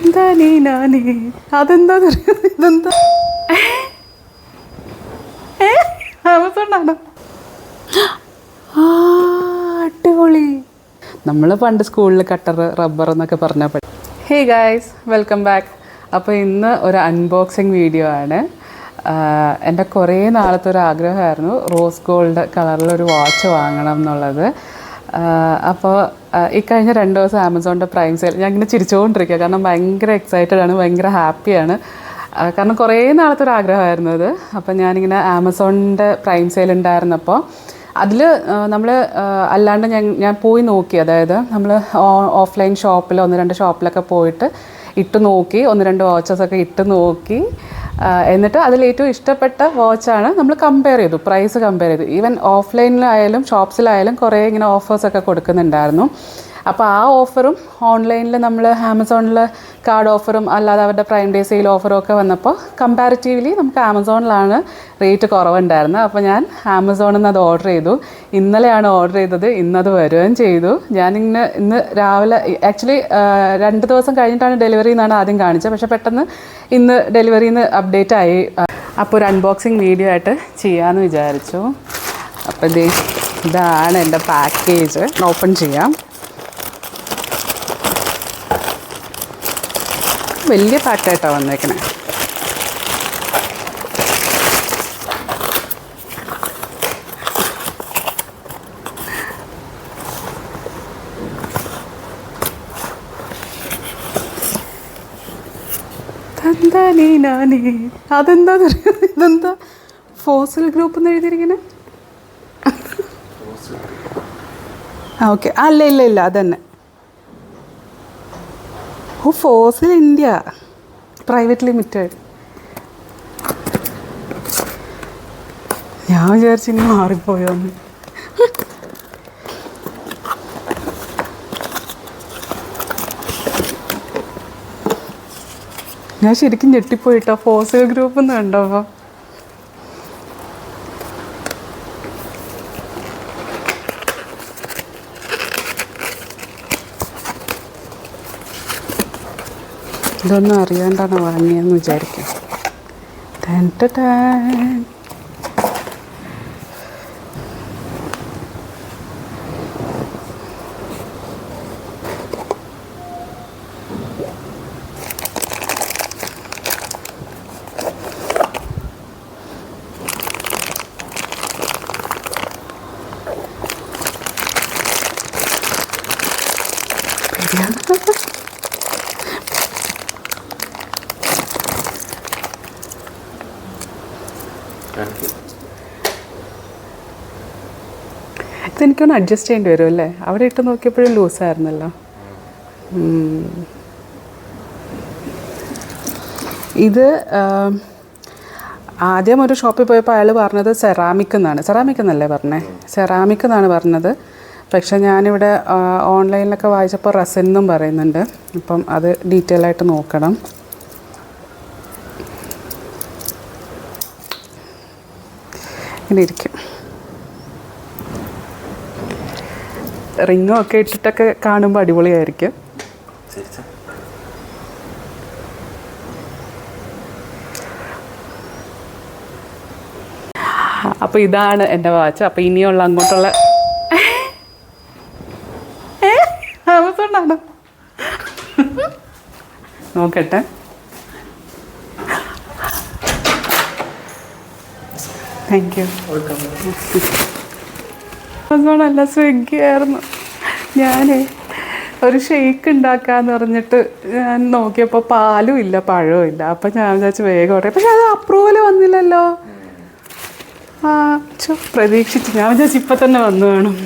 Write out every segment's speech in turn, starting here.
തന്താനേ നാനേ അതെന്താ ഇതെന്താ? ഏ? ആമസോണാണോ ആ അടിപൊളി. നമ്മൾ പണ്ട് സ്കൂളിൽ കട്ടർ റബ്ബർ എന്നൊക്കെ പറഞ്ഞപ്പോൾ ഹേ ഗായ്സ് വെൽക്കം ബാക്ക്. അപ്പോൾ ഇന്ന് ഒരു അൺബോക്സിങ് വീഡിയോ ആണ്. എന്റെ കുറേ നാളത്തെ ഒരു ആഗ്രഹമായിരുന്നു റോസ് ഗോൾഡ് കളറിലൊരു വാച്ച് വാങ്ങണം എന്നുള്ളത്. അപ്പോൾ ഈ കഴിഞ്ഞ രണ്ട് ദിവസം ആമസോണിന്റെ പ്രൈം സെയിൽ ഞാൻ ഇങ്ങനെ ചിരിച്ചുകൊണ്ടിരിക്കുക കാരണം ഭയങ്കര എക്സൈറ്റഡ് ആണ് ഭയങ്കര ഹാപ്പിയാണ് കാരണം കുറേ നാളത്തെ ഒരു ആഗ്രഹമായിരുന്നു അത്. അപ്പം ഞാനിങ്ങനെ ആമസോണിന്റെ പ്രൈം സെയിൽ ഉണ്ടായിരുന്നപ്പോൾ അതിൽ നമ്മൾ അല്ലാണ്ട് ഞാൻ ഞാൻ പോയി നോക്കി. അതായത് നമ്മൾ ഓഫ്ലൈൻ ഷോപ്പിൽ ഒന്ന് രണ്ട് ഷോപ്പിലൊക്കെ പോയിട്ട് ഇട്ട് നോക്കി ഒന്ന് രണ്ട് വാച്ചസ് ഒക്കെ ഇട്ട് നോക്കി. എന്നിട്ട് അതിൽ ഏറ്റവും ഇഷ്ടപ്പെട്ട വാച്ചാണ് നമ്മൾ കമ്പയർ ചെയ്തു പ്രൈസ് കമ്പയർ ചെയ്തു. ഈവൻ ഓഫ്ലൈനിലായാലും ഷോപ്സിലായാലും കുറേ ഇങ്ങനെ ഓഫേഴ്സൊക്കെ കൊടുക്കുന്നുണ്ടായിരുന്നു. അപ്പോൾ ആ ഓഫറും ഓൺലൈനിൽ നമ്മൾ ആമസോണിൽ കാർഡ് ഓഫറും അല്ലാതെ അവരുടെ പ്രൈം ഡേ സെയിൽ ഓഫറും ഒക്കെ വന്നപ്പോൾ കമ്പാരിറ്റീവ്ലി നമുക്ക് ആമസോണിലാണ് റേറ്റ് കുറവുണ്ടായിരുന്നത്. അപ്പോൾ ഞാൻ ആമസോണിൽ നിന്ന് അത് ഓർഡർ ചെയ്തു. ഇന്നലെയാണ് ഓർഡർ ചെയ്തത്. ഇന്നത് വരികയും ചെയ്തു. ഞാനിങ്ങനെ ഇന്ന് രാവിലെ ആക്ച്വലി രണ്ട് ദിവസം കഴിഞ്ഞിട്ടാണ് ഡെലിവറി എന്നാണ് ആദ്യം കാണിച്ചത്. പക്ഷേ പെട്ടെന്ന് ഇന്ന് ഡെലിവറിന്ന് അപ്ഡേറ്റ് ആയി. അപ്പോൾ ഒരു അൺബോക്സിങ് വീഡിയോ ആയിട്ട് ചെയ്യാമെന്ന് വിചാരിച്ചു. അപ്പോൾ ഇത് ഇതാണ് എന്റെ പാക്കേജ് ഓപ്പൺ ചെയ്യാം. വലിയ പാക്കായിട്ടാണ് വന്നേക്കണേ. തന്താനേ നാനേ അതെന്താ ഇതെന്താ? ഫോസിൽ ഗ്രൂപ്പ് എന്ന് എഴുതിയിരിക്കണേ ഓക്കെ. അല്ല ഇല്ല ഇല്ല. അതന്നെ. ഓ ഫോസിൽ ഇന്ത്യ പ്രൈവറ്റ് ലിമിറ്റഡ് ഞാൻ വിചാരിച്ചു ഇനി മാറിപ്പോയോന്ന് ഞാൻ ശരിക്കും ഞെട്ടിപ്പോയിട്ടോ? ഫോസിൽ ഗ്രൂപ്പ് എന്ന് കണ്ടപ്പോൾ ഇതൊന്നും അറിയാണ്ടാണ് വാങ്ങിയതെന്ന് വിചാരിക്കാം ടാൻ. ഇതെനിക്കൊന്ന് അഡ്ജസ്റ്റ് ചെയ്യേണ്ടി വരും അല്ലേ? അവിടെ ഇട്ട് നോക്കിയപ്പോഴും ലൂസായിരുന്നല്ലോ. ഇത് ആദ്യം ഒരു ഷോപ്പിൽ പോയപ്പോൾ അയാൾ പറഞ്ഞത് സെറാമിക് എന്നാണ്. സെറാമിക് എന്നല്ലേ പറഞ്ഞേ? സെറാമിക് എന്നാണ് പറഞ്ഞത്. പക്ഷെ ഞാനിവിടെ ഓൺലൈനിലൊക്കെ വായിച്ചപ്പോൾ റസൻ എന്നും പറയുന്നുണ്ട്. അപ്പം അത് ഡീറ്റെയിൽ ആയിട്ട് നോക്കണം. ഇങ്ങനെ ഇരിക്കും. റിങ്ങും ഒക്കെ ഇട്ടിട്ടൊക്കെ കാണുമ്പോൾ അടിപൊളിയായിരിക്കും. അപ്പോൾ ഇതാണ് എന്റെ വാച്ച്. അപ്പോൾ ഇനിയുള്ള അങ്ങോട്ടുള്ള? ആമസോണാണോ നോക്കട്ടെ. താങ്ക് യു ആമസോൺ അല്ല സ്വിഗ്ഗി ആയിരുന്നു ഞാനേ ഒരു ഷേക്ക് ഉണ്ടാക്കാന്ന് പറഞ്ഞിട്ട് ഞാൻ നോക്കിയപ്പോൾ പാലും ഇല്ല പഴവും ഇല്ല. അപ്പം ഞാൻ വിചാരിച്ചു വേഗം ഓർഡർ പക്ഷെ അത് അപ്രൂവൽ വന്നില്ലല്ലോ. ആ പ്രതീക്ഷിച്ചു. ഞാൻ വിചാരിച്ചു ഇപ്പം തന്നെ വന്നു വേണം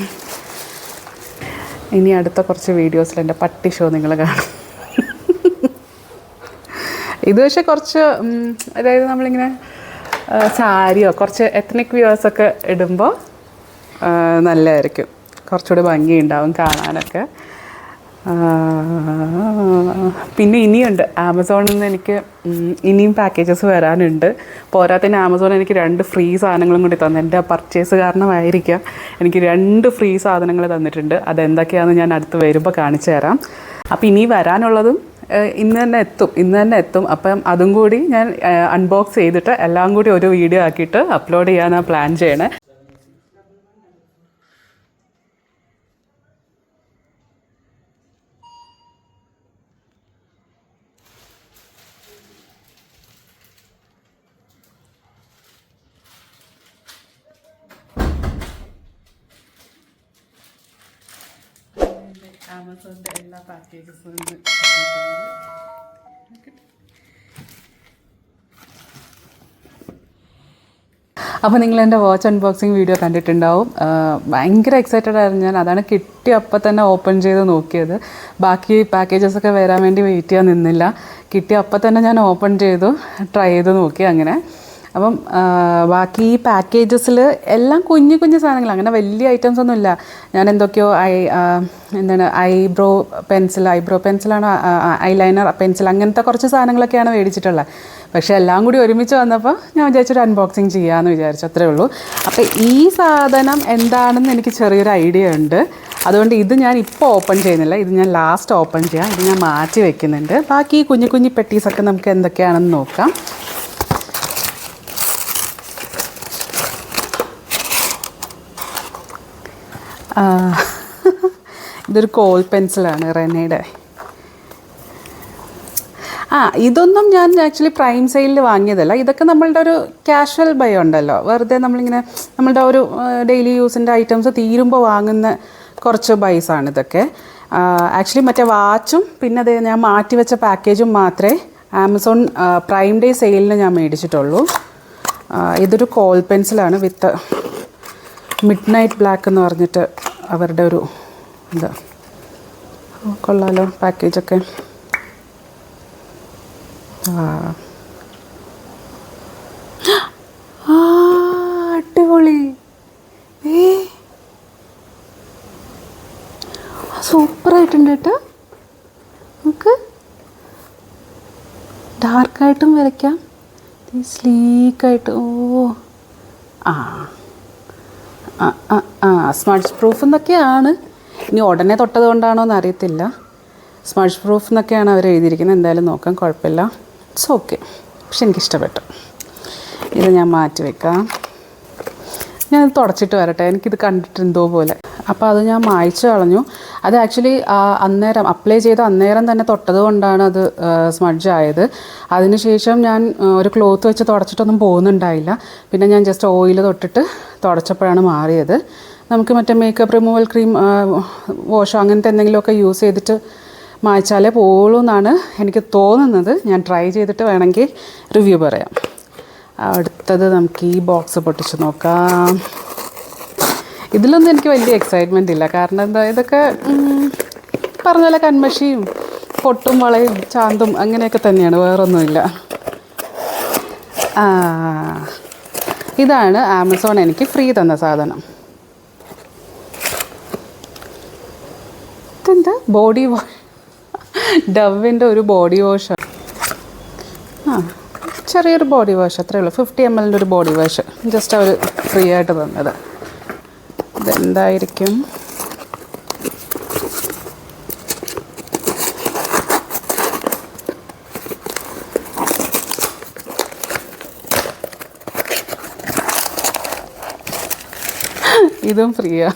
ഇനി അടുത്ത കുറച്ച് വീഡിയോസിൽ എന്റെ പട്ടി ഷോ നിങ്ങൾ കാണും. ഇത് പക്ഷെ കുറച്ച് അതായത് നമ്മളിങ്ങനെ സാരിയോ കുറച്ച് എത്നിക് വ്യൂവേഴ്സൊക്കെ ഇടുമ്പോൾ നല്ലതായിരിക്കും. കുറച്ചുകൂടി ഭംഗിയുണ്ടാവും കാണാനൊക്കെ. പിന്നെ ഇനിയുണ്ട്. ആമസോണിൽ നിന്ന് എനിക്ക് ഇനിയും പാക്കേജസ് വരാനുണ്ട്. പോരാത്തതിന് ആമസോൺ എനിക്ക് രണ്ട് ഫ്രീ സാധനങ്ങളും കൂടി തന്നു. എന്റെ പർച്ചേസ് കാരണമായിരിക്കാം എനിക്ക് രണ്ട് ഫ്രീ സാധനങ്ങൾ തന്നിട്ടുണ്ട്. അതെന്തൊക്കെയാണെന്ന് ഞാൻ അടുത്ത് വരുമ്പോൾ കാണിച്ചു തരാം. അപ്പോൾ ഇനി വരാനുള്ളതും ഇന്ന് തന്നെ എത്തും. ഇന്ന് തന്നെ എത്തും. അപ്പം അതും കൂടി ഞാൻ അൺബോക്സ് ചെയ്തിട്ട് എല്ലാം കൂടി ഒരു വീഡിയോ ആക്കിയിട്ട് അപ്ലോഡ് ചെയ്യാനാണ് പ്ലാൻ ചെയ്യണേ. ആമസോണിന്റെ എല്ലാ പാക്കേജസും അപ്പോൾ നിങ്ങൾ എന്റെ വാച്ച് അൺബോക്സിങ് വീഡിയോ കണ്ടിട്ടുണ്ടാവും. ഭയങ്കര എക്സൈറ്റഡ് ആയിരുന്നു ഞാൻ. അതാണ് കിട്ടി അപ്പം തന്നെ ഓപ്പൺ ചെയ്ത് നോക്കിയത്. ബാക്കി പാക്കേജസ് ഒക്കെ വരാൻ വേണ്ടി വെയിറ്റ് ചെയ്യാൻ നിന്നില്ല. കിട്ടി അപ്പം തന്നെ ഞാൻ ഓപ്പൺ ചെയ്തു. ട്രൈ ചെയ്ത് നോക്കി അങ്ങനെ. അപ്പം ബാക്കി ഈ പാക്കേജസിൽ എല്ലാം കുഞ്ഞു കുഞ്ഞു സാധനങ്ങൾ അങ്ങനെ വലിയ ഐറ്റംസ് ഒന്നും ഇല്ല. ഞാൻ എന്തൊക്കെയോ ഐ എന്താണ് ഐബ്രോ പെൻസിൽ ഐബ്രോ പെൻസിലാണോ ഐലൈനർ ലൈനർ പെൻസിൽ അങ്ങനത്തെ കുറച്ച് സാധനങ്ങളൊക്കെയാണ് മേടിച്ചിട്ടുള്ളത്. പക്ഷേ എല്ലാം കൂടി ഒരുമിച്ച് വന്നപ്പോൾ ഞാൻ വിചാരിച്ചൊരു അൺബോക്സിങ് ചെയ്യാമെന്ന് വിചാരിച്ചു അത്രേ ഉള്ളൂ. അപ്പോൾ ഈ സാധനം എന്താണെന്ന് എനിക്ക് ചെറിയൊരു ഐഡിയ ഉണ്ട്. അതുകൊണ്ട് ഇത് ഞാൻ ഇപ്പോൾ ഓപ്പൺ ചെയ്യുന്നില്ല. ഇത് ഞാൻ ലാസ്റ്റ് ഓപ്പൺ ചെയ്യാം. ഇത് ഞാൻ മാറ്റി വെക്കുന്നുണ്ട്. ബാക്കി കുഞ്ഞു കുഞ്ഞു പെട്ടീസൊക്കെ നമുക്ക് എന്തൊക്കെയാണെന്ന് നോക്കാം. ഇതൊരു കോൾ പെൻസിലാണ് റെനയുടെ ആ ഇതൊന്നും ഞാൻ ആക്ച്വലി പ്രൈം സെയിലിൽ വാങ്ങിയതല്ല. ഇതൊക്കെ നമ്മളുടെ ഒരു കാഷ്വൽ ബൈ ഉണ്ടല്ലോ. വെറുതെ നമ്മളിങ്ങനെ നമ്മളുടെ ഒരു ഡെയിലി യൂസിന്റെ ഐറ്റംസ് തീരുമ്പോൾ വാങ്ങുന്ന കുറച്ച് ബൈസാണ് ഇതൊക്കെ. ആക്ച്വലി മറ്റേ വാച്ചും പിന്നെ അത് ഞാൻ മാറ്റി വെച്ച പാക്കേജും മാത്രമേ ആമസോൺ പ്രൈം ഡേ സെയിലിന് ഞാൻ മേടിച്ചിട്ടുള്ളൂ. ഇതൊരു കോൾ പെൻസിലാണ് വിത്ത് മിഡ് നൈറ്റ് ബ്ലാക്ക് എന്ന് പറഞ്ഞിട്ട് അവരുടെ ഒരു ഇത്. കൊള്ളാലോ പാക്കേജൊക്കെ അടിപൊളി. സൂപ്പറായിട്ടുണ്ട് കേട്ടോ. നമുക്ക് ഡാർക്കായിട്ടും വരയ്ക്കാം. സ്ലീക്കായിട്ട് ഓ. ആ ആ ആ സ്മഡ്ജ് പ്രൂഫ് എന്നൊക്കെയാണ്. ഇനി ഉടനെ തൊട്ടത് കൊണ്ടാണോ എന്ന് അറിയത്തില്ല. സ്മഡ്ജ് പ്രൂഫ് എന്നൊക്കെയാണ് അവർ എഴുതിയിരിക്കുന്നത്. എന്തായാലും നോക്കാം കുഴപ്പമില്ല. ഇറ്റ്സ് ഓക്കെ പക്ഷെ എനിക്കിഷ്ടപ്പെട്ടു. ഇത് ഞാൻ മാറ്റി വെക്കാം ഞാനത് തുടച്ചിട്ട് വരട്ടെ. എനിക്കിത് കണ്ടിട്ട് എന്തോ പോലെ. അപ്പോൾ അത് ഞാൻ മായ്ച്ച് കളഞ്ഞു. അത് ആക്ച്വലി അന്നേരം അപ്ലൈ ചെയ്ത അന്നേരം തന്നെ തൊട്ടത് കൊണ്ടാണ് അത് സ്മഡ്ജ് ആയത്. അതിനുശേഷം ഞാൻ ഒരു ക്ലോത്ത് വെച്ച് തുടച്ചിട്ടൊന്നും പോകുന്നുണ്ടായില്ല. പിന്നെ ഞാൻ ജസ്റ്റ് ഓയിൽ തൊട്ടിട്ട് തുടച്ചപ്പോഴാണ് മാറിയത്. നമുക്ക് മറ്റേ മേക്കപ്പ് റിമൂവൽ ക്രീം വാഷോ അങ്ങനത്തെ എന്തെങ്കിലുമൊക്കെ യൂസ് ചെയ്തിട്ട് മായ്ച്ചാലേ പോകുള്ളൂ എന്നാണ് എനിക്ക് തോന്നുന്നത്. ഞാൻ ട്രൈ ചെയ്തിട്ട് വേണമെങ്കിൽ റിവ്യൂ പറയാം. അടുത്തത് നമുക്ക് ഈ ബോക്സ് പൊട്ടിച്ച് നോക്കാം. ഇതിലൊന്നും എനിക്ക് വലിയ എക്സൈറ്റ്മെന്റ് ഇല്ല. കാരണം എന്താ ഇതൊക്കെ പറഞ്ഞ പോലെ കൺമഷിയും പൊട്ടും വളയും ചാന്തും അങ്ങനെയൊക്കെ തന്നെയാണ്. വേറൊന്നുമില്ല. ഇതാണ് ആമസോൺ എനിക്ക് ഫ്രീ തന്ന സാധനം. ഇതെന്താ? ബോഡി വാഷ് ഡവിന്റെ ഒരു ബോഡി വാഷ്. ആ ചെറിയൊരു ബോഡി വാഷ് അത്രേ ഉള്ളൂ. ഫിഫ്റ്റി എം എല്ലിന്റെ ഒരു ബോഡി വാഷ്. ജസ്റ്റ് അവർ ഫ്രീ ആയിട്ട് തന്നത്. ഇതെന്തായിരിക്കും? ഇതും ഫ്രീയാ.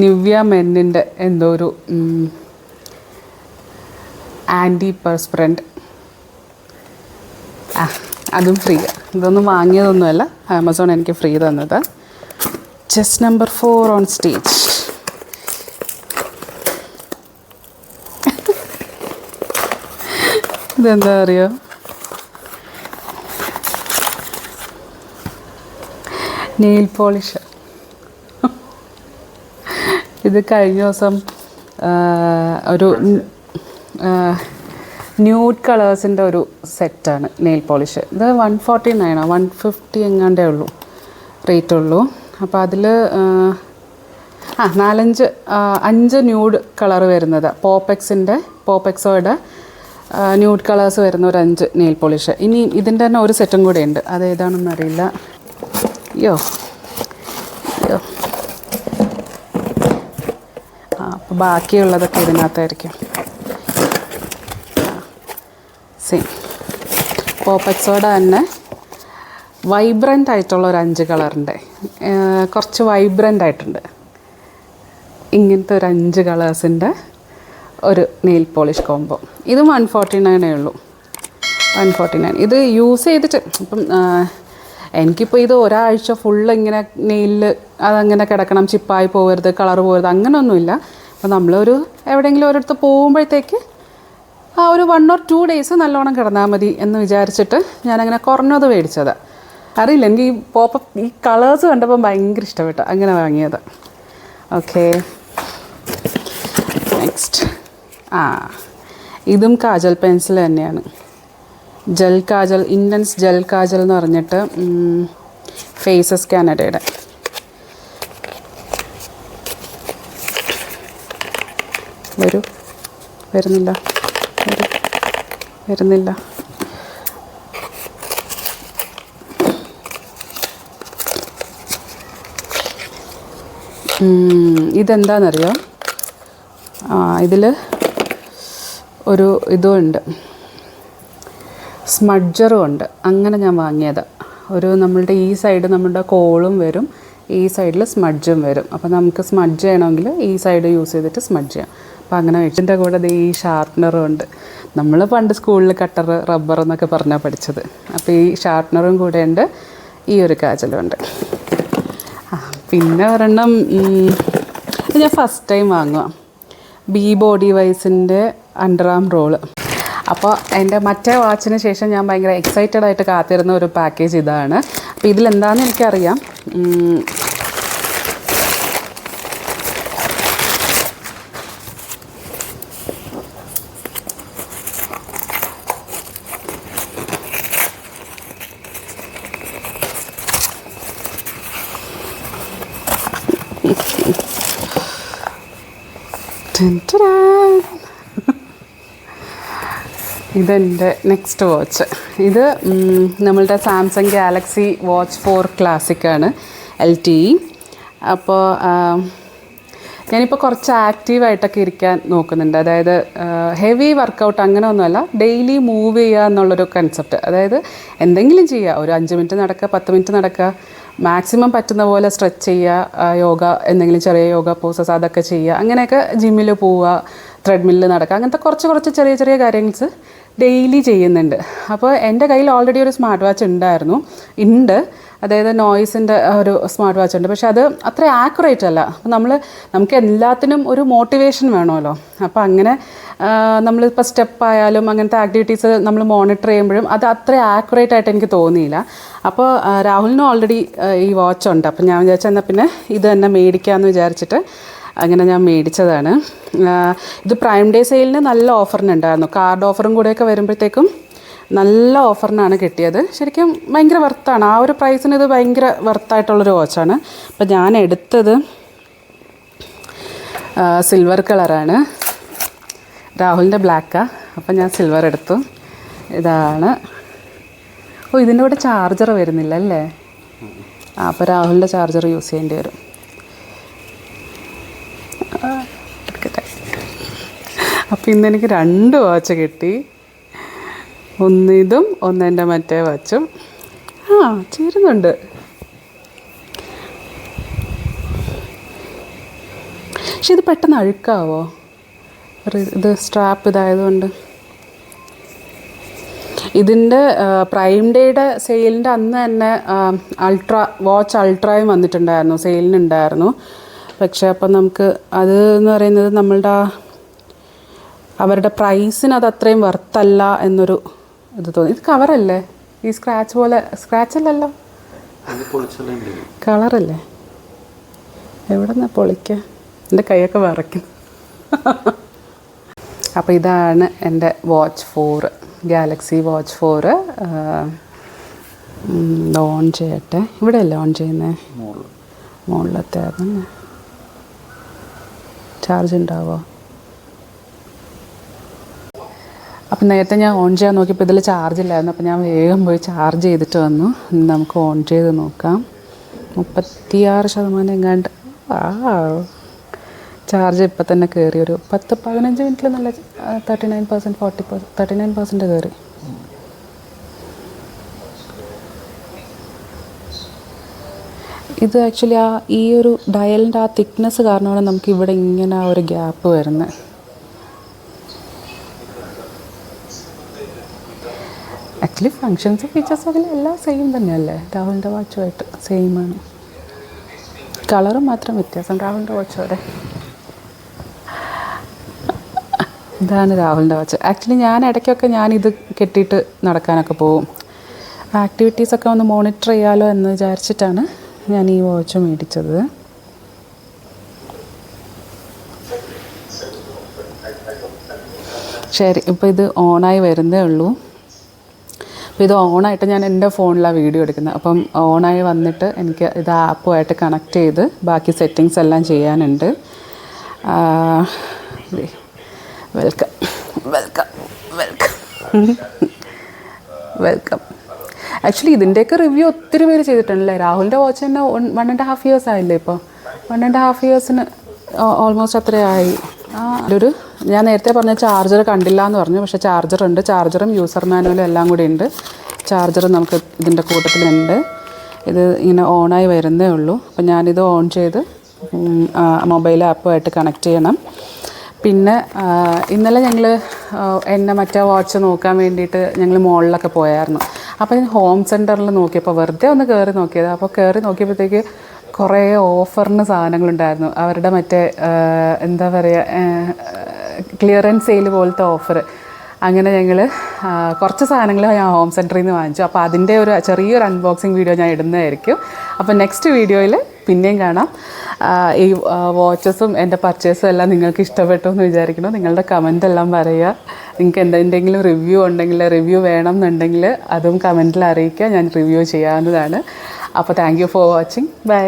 നിവ്യ മെന്നിന്റെ എന്തോ ഒരു ആന്റി പെർസ്പ്രന്റ് ആ അതും ഫ്രീ ഇതൊന്നും വാങ്ങിയതൊന്നുമല്ല. ആമസോൺ എനിക്ക് ഫ്രീ തന്നത്. Chess number four on stage ഇതെന്താ അറിയോ? നെയിൽ പോളിഷ് ഇത് കഴിഞ്ഞ ദിവസം ഒരു ന്യൂഡ് കളേഴ്സിന്റെ ഒരു സെറ്റാണ് നെയിൽ പോളിഷ് ഇത് വൺ ഫോർട്ടി നയനോ വൺ ഫിഫ്റ്റി എങ്ങാണ്ടേ ഉള്ളൂ. റേറ്റ് ഉള്ളൂ. അപ്പോൾ അതിൽ ആ നാലഞ്ച് അഞ്ച് ന്യൂഡ് കളർ വരുന്നത്. പോപ്പെക്സിന്റെ പോപ്പെക്സോയുടെ ന്യൂഡ് കളേഴ്സ് വരുന്ന ഒരു അഞ്ച് നെയിൽ പോളിഷ്. ഇനി ഇതിന്റെ തന്നെ ഒരു സെറ്റും കൂടെ ഉണ്ട്. അത് ഏതാണെന്ന് അറിയില്ല. അയ്യോ. അയ്യോ. ആ അപ്പോൾ ബാക്കിയുള്ളതൊക്കെ ഇതിനകത്തായിരിക്കും. സെയിം പോപ്പെക്സോയുടെ തന്നെ വൈബ്രന്റ് ആയിട്ടുള്ള ഒരു അഞ്ച് കളറിന്റെ കുറച്ച് വൈബ്രന്റ് ആയിട്ടുണ്ട്. ഇങ്ങനത്തെ ഒരു അഞ്ച് കളേഴ്സിന്റെ ഒരു നെയിൽ പോളിഷ് കോംബോ ഇത് വൺ ഫോർട്ടി നയനേ ഉള്ളൂ. വൺ ഫോർട്ടി നയൻ ഇത് യൂസ് ചെയ്തിട്ട് ഇപ്പം എനിക്കിപ്പോൾ ഇത് ഒരാഴ്ച ഫുൾ ഇങ്ങനെ നെയിലിൽ അതങ്ങനെ കിടക്കണം ചിപ്പായി പോകരുത് കളർ പോകരുത് അങ്ങനെയൊന്നുമില്ല അപ്പോൾ നമ്മളൊരു എവിടെയെങ്കിലും ഒരിടത്ത് പോകുമ്പോഴത്തേക്ക് ആ ഒരു വൺ ഓർ ടു ഡേയ്സ് നല്ലോണം കിടന്നാൽ മതി എന്ന് വിചാരിച്ചിട്ട് ഞാനങ്ങനെ കുറഞ്ഞത് മേടിച്ചത്. അറിയില്ല. എനിക്ക് ഈ പോപ്പ് ഈ കളേഴ്സ് കണ്ടപ്പോൾ ഭയങ്കര ഇഷ്ടപ്പെട്ടു. അങ്ങനെ വാങ്ങിയത്. ഓക്കെ നെക്സ്റ്റ് ആ. ഇതും കാജൽ പെൻസിൽ തന്നെയാണ്. ജെൽ കാജൽ ഇൻഡൻസ് ജെൽ കാജൽ എന്ന് പറഞ്ഞിട്ട് ഫേസസ് കാനഡയുടെ വരൂ. വരുന്നില്ല. വരൂ. വരുന്നില്ല. ഇതെന്താണെന്നറിയോ ഇതിൽ ഒരു ഇതുമുണ്ട് സ്മഡ്ജറും ഉണ്ട്. അങ്ങനെ ഞാൻ വാങ്ങിയത്. ഒരു നമ്മളുടെ ഈ സൈഡ് നമ്മുടെ കോളും വരും ഈ സൈഡിൽ സ്മഡ്ജും വരും. അപ്പോൾ നമുക്ക് സ്മഡ്ജ് ചെയ്യണമെങ്കിൽ ഈ സൈഡ് യൂസ് ചെയ്തിട്ട് സ്മഡ്ജ് ചെയ്യാം. അപ്പോൾ അങ്ങനെ വെച്ചിന്റെ കൂടെ ഈ ഷാർപ്പ്നറും ഉണ്ട്. നമ്മൾ പണ്ട് സ്കൂളിൽ കട്ടർ റബ്ബർ എന്നൊക്കെ പറഞ്ഞാൽ പഠിച്ചത്. അപ്പോൾ ഈ ഷാർപ്പ്നറും കൂടെ ഉണ്ട് ഈ ഒരു കാജലും ഉണ്ട്. പിന്നെ ഒരെണ്ണം ഞാൻ ഫസ്റ്റ് ടൈം വാങ്ങുക ബി ബോഡി വൈസിന്റെ അണ്ടർ ആം റോൾ അപ്പോൾ എന്റെ മറ്റേ വാച്ചിന് ശേഷം ഞാൻ ഭയങ്കര എക്സൈറ്റഡ് ആയിട്ട് കാത്തിരുന്ന ഒരു പാക്കേജ് ഇതാണ്. അപ്പോൾ ഇതിലെന്താണെന്ന് എനിക്കറിയാം. ഇതെന്റെ നെക്സ്റ്റ് വാച്ച് ഇത് നമ്മളുടെ സാംസങ് ഗാലക്സി വാച്ച് ഫോർ ക്ലാസിക്കാണ് എൽ ടി അപ്പോൾ ഞാനിപ്പോൾ കുറച്ച് ആക്റ്റീവായിട്ടൊക്കെ ഇരിക്കാൻ നോക്കുന്നുണ്ട്. അതായത് ഹെവി വർക്കൗട്ട് അങ്ങനെ ഒന്നുമല്ല ഡെയിലി മൂവ് ചെയ്യുക എന്നുള്ളൊരു കൺസെപ്റ്റ് അതായത് എന്തെങ്കിലും ചെയ്യുക. ഒരു അഞ്ച് മിനിറ്റ് നടക്കുക പത്ത് മിനിറ്റ് നടക്കുക മാക്സിമം പറ്റുന്ന പോലെ സ്ട്രെച്ച് ചെയ്യുക യോഗ എന്തെങ്കിലും ചെറിയ യോഗ പോസസ് അതൊക്കെ ചെയ്യുക. അങ്ങനെയൊക്കെ ജിമ്മിൽ പോവുക ത്രെഡ്മില്ലിൽ നടക്കുക. അങ്ങനത്തെ കുറച്ച് കുറച്ച് ചെറിയ ചെറിയ കാര്യങ്ങൾസ് ഡെയിലി ചെയ്യുന്നുണ്ട്. അപ്പോൾ എന്റെ കയ്യിൽ ഓൾറെഡി ഒരു സ്മാർട്ട് വാച്ച് ഉണ്ടായിരുന്നു. ഉണ്ട്. അതായത് നോയ്സിന്റെ ഒരു സ്മാർട്ട് വാച്ച് ഉണ്ട്. പക്ഷെ അത് അത്ര ആക്യുറേറ്റ് അല്ല. അപ്പോൾ നമ്മൾ നമുക്ക് എല്ലാത്തിനും ഒരു മോട്ടിവേഷൻ വേണമല്ലോ. അപ്പോൾ അങ്ങനെ നമ്മളിപ്പോൾ സ്റ്റെപ്പ് ആയാലും അങ്ങനത്തെ ആക്ടിവിറ്റീസ് നമ്മൾ മോണിറ്റർ ചെയ്യുമ്പോഴും അത് അത്ര ആക്യുറേറ്റ് ആയിട്ട് എനിക്ക് തോന്നിയില്ല. അപ്പോൾ രാഹുലിന് രാഹുലിനും ഓൾറെഡി ഈ വാച്ച് ഉണ്ട്. അപ്പോൾ ഞാൻ വിചാരിച്ചെന്നാൽ പിന്നെ ഇത് തന്നെ മേടിക്കാമെന്ന് വിചാരിച്ചിട്ട് അങ്ങനെ ഞാൻ മേടിച്ചതാണ്. ഇത് പ്രൈം ഡേ സെയിലിന് നല്ല ഓഫറിനുണ്ടായിരുന്നു. കാർഡ് ഓഫറും കൂടെയൊക്കെ വരുമ്പോഴത്തേക്കും നല്ല ഓഫറിനാണ് കിട്ടിയത്. ശരിക്കും ഭയങ്കര വർത്താണ് ആ ഒരു പ്രൈസിന് ഇത് ഭയങ്കര വർത്തായിട്ടുള്ളൊരു വാച്ചാണ് അപ്പം ഞാൻ എടുത്തത് സിൽവർ കളറാണ് രാഹുലിന്റെ ബ്ലാക്കാണ് അപ്പം ഞാൻ സിൽവർ എടുത്തു. ഇതാണ്. ഓ ഇതിന്റെ കൂടെ ചാർജർ വരുന്നില്ല അല്ലേ? അപ്പോൾ രാഹുലിന്റെ ചാർജർ യൂസ് ചെയ്യേണ്ടി വരും ആ, എടുക്കട്ടെ അപ്പോൾ ഇന്ന് എനിക്ക് രണ്ട് വാച്ച് കിട്ടി. ഒന്ന് ഇതും ഒന്ന് എന്റെ മറ്റേ വാച്ചും. ആ ചേരുന്നുണ്ട്. പക്ഷെ ഇത് പെട്ടെന്ന് അഴുക്കാവോ? ഇത് സ്ട്രാപ്പ് ഇതായതുകൊണ്ട്. ഇതിന്റെ പ്രൈം ഡേയുടെ സെയിലിന്റെ അന്ന് തന്നെ അൾട്രാ വാച്ച് അൾട്രായും വന്നിട്ടുണ്ടായിരുന്നു സെയിലിനുണ്ടായിരുന്നു പക്ഷേ അപ്പം നമുക്ക് അത് എന്ന് പറയുന്നത് നമ്മളുടെ ആ അവരുടെ പ്രൈസിന് അത് അത്രയും വർത്തല്ല എന്നൊരു ഇത് തോന്നി. ഇത് കവറല്ലേ ഈ സ്ക്രാച്ച് പോലെ സ്ക്രാച്ച് അല്ലല്ലോ? കളറല്ലേ എവിടെ നിന്നാ പൊളിക്കുക എന്റെ കൈയൊക്കെ വിറയ്ക്കും. അപ്പോൾ ഇതാണ് എന്റെ watch four Galaxy watch four on ചെയ്യട്ടെ. ഇവിടെ അല്ലേ ഓൺ ചെയ്യുന്നത് മുകളിലത്തെ ചാർജ് ഉണ്ടാവോ? അപ്പം നേരത്തെ ഞാൻ ഓൺ ചെയ്യാൻ നോക്കിയപ്പോൾ ഇതിൽ ചാർജ് ഇല്ലായിരുന്നു. അപ്പം ഞാൻ വേഗം പോയി ചാർജ് ചെയ്തിട്ട് വന്നു. നമുക്ക് ഓൺ ചെയ്ത് നോക്കാം. മുപ്പത്തിയാറ് ശതമാനം എങ്ങാണ്ട്. ആ ചാർജ് ഇപ്പം തന്നെ കയറി ഒരു പത്ത് പതിനഞ്ച് മിനിറ്റിൽ നല്ല thirty nine percent forty percent thirty nine percent കയറി ഇത് ആക്ച്വലി ആ ഈ ഒരു ഡയലിന്റെ ആ തിക്നെസ് കാരണമാണ് നമുക്ക് ഇവിടെ ഇങ്ങനെ ആ ഒരു ഗ്യാപ്പ് വരുന്നത് ആക്ച്വലി ഫങ്ഷൻസ് ഫീച്ചേഴ്സ് ഒക്കെ എല്ലാം സെയിം തന്നെയല്ലേ? രാഹുലിന്റെ വാച്ചുമായിട്ട് സെയിമാണ് കളറ് മാത്രം വ്യത്യാസം. രാഹുലിന്റെ വാച്ച് വരെ ഇതാണ് രാഹുലിന്റെ വാച്ച് ആക്ച്വലി ഞാൻ ഇടയ്ക്കൊക്കെ ഞാനിത് കെട്ടിയിട്ട് നടക്കാനൊക്കെ പോവും ആക്ടിവിറ്റീസൊക്കെ ഒന്ന് മോണിറ്റർ ചെയ്യാമല്ലോ എന്ന് വിചാരിച്ചിട്ടാണ് ഞാൻ ഈ വാച്ച് മേടിച്ചത്. ശരി ഇപ്പോൾ ഇത് ഓണായി വരുന്നേ ഉള്ളൂ. അപ്പോൾ ഇത് ഓണായിട്ട് ഞാൻ എന്റെ ഫോണിലാണ് വീഡിയോ എടുക്കുന്നത്. അപ്പം ഓണായി വന്നിട്ട് എനിക്ക് ഇത് ആപ്പുമായിട്ട് കണക്ട് ചെയ്ത് ബാക്കി സെറ്റിങ്സ് എല്ലാം ചെയ്യാനുണ്ട്. Welcome welcome welcome welcome actually ഇതിന്റെയൊക്കെ റിവ്യൂ ഒത്തിരി പേര് ചെയ്തിട്ടുണ്ടല്ലേ? രാഹുലിന്റെ വാച്ച് തന്നെ വൺ ആൻഡ് ഹാഫ് ഇയേഴ്സ് ആയില്ലേ ഇപ്പോൾ വൺ ആൻഡ് ഹാഫ് ഇയേഴ്സിന് ഓൾമോസ്റ്റ് അത്രയായി ആ ഒരു ഞാൻ നേരത്തെ പറഞ്ഞ ചാർജർ കണ്ടില്ല എന്ന് പറഞ്ഞു. പക്ഷേ ചാർജർ ഉണ്ട്. ചാർജറും യൂസർ മാനുവലും എല്ലാം കൂടി ഉണ്ട്. ചാർജർ നമുക്ക് ഇതിന്റെ കൂട്ടത്തിലുണ്ട്. ഇത് ഇങ്ങനെ ഓണായി വരുന്നേ ഉള്ളൂ. അപ്പം ഞാനിത് ഓൺ ചെയ്ത് മൊബൈൽ ആപ്പുമായിട്ട് കണക്ട് ചെയ്യണം. പിന്നെ ഇന്നലെ ഞങ്ങൾ എന്നെ മറ്റേ വാച്ച് നോക്കാൻ വേണ്ടിയിട്ട് ഞങ്ങൾ മോളിലൊക്കെ പോയായിരുന്നു. അപ്പോൾ ഞാൻ ഹോം സെന്ററിൽ നോക്കിയപ്പോൾ വെറുതെ ഒന്ന് കയറി നോക്കിയത്. അപ്പോൾ കയറി നോക്കിയപ്പോഴത്തേക്ക് കുറേ ഓഫറിന് സാധനങ്ങളുണ്ടായിരുന്നു. അവരുടെ മറ്റേ എന്താ പറയുക ക്ലിയറൻസ് സെയിൽ പോലത്തെ ഓഫർ അങ്ങനെ ഞങ്ങൾ കുറച്ച് സാധനങ്ങൾ ഞാൻ ഹോം സെന്ററിൽ നിന്ന് വാങ്ങിച്ചു. അപ്പോൾ അതിന്റെ ഒരു ചെറിയൊരു അൺബോക്സിങ് വീഡിയോ ഞാൻ ഇടുന്നതായിരിക്കും. അപ്പോൾ നെക്സ്റ്റ് വീഡിയോയിൽ പിന്നെയും കാണാം. ഈ വാച്ചസും എന്റെ പർച്ചേസും എല്ലാം നിങ്ങൾക്ക് ഇഷ്ടപ്പെട്ടു എന്ന് വിചാരിക്കണം നിങ്ങളുടെ കമന്റ് എല്ലാം പറയുക. നിങ്ങൾക്ക് എന്തെങ്കിലും റിവ്യൂ ഉണ്ടെങ്കിൽ റിവ്യൂ വേണം എന്നുണ്ടെങ്കിൽ അതും കമന്റിൽ അറിയിക്കുക. ഞാൻ റിവ്യൂ ചെയ്യാവുന്നതാണ്. അപ്പോൾ thank you for watching bye